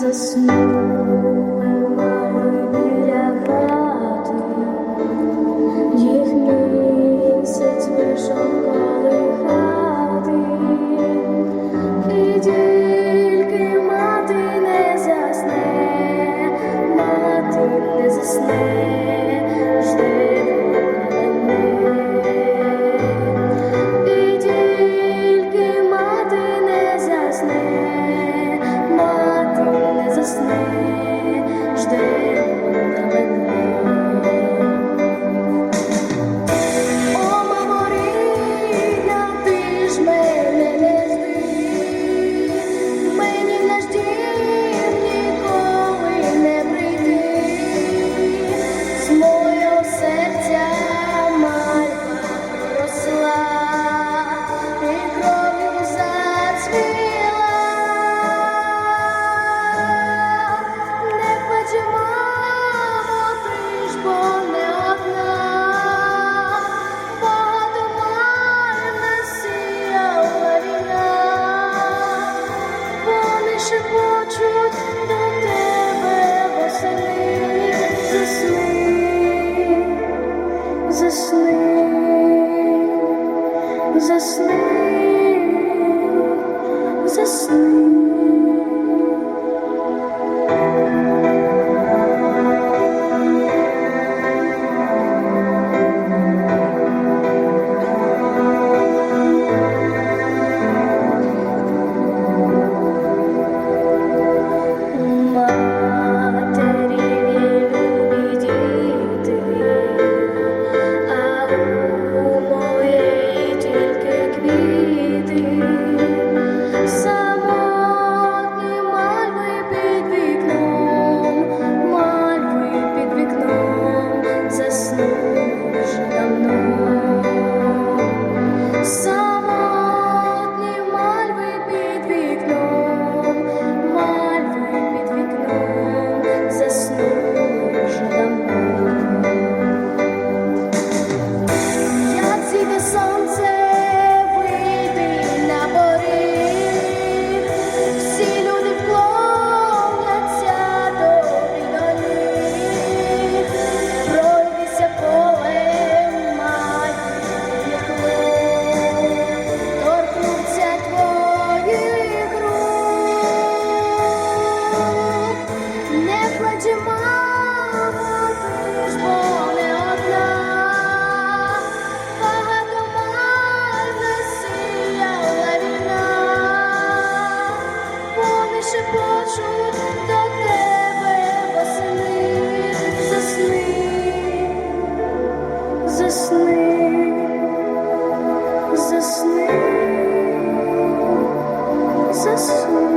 Заснули біля хати, їх засни, засни, засни.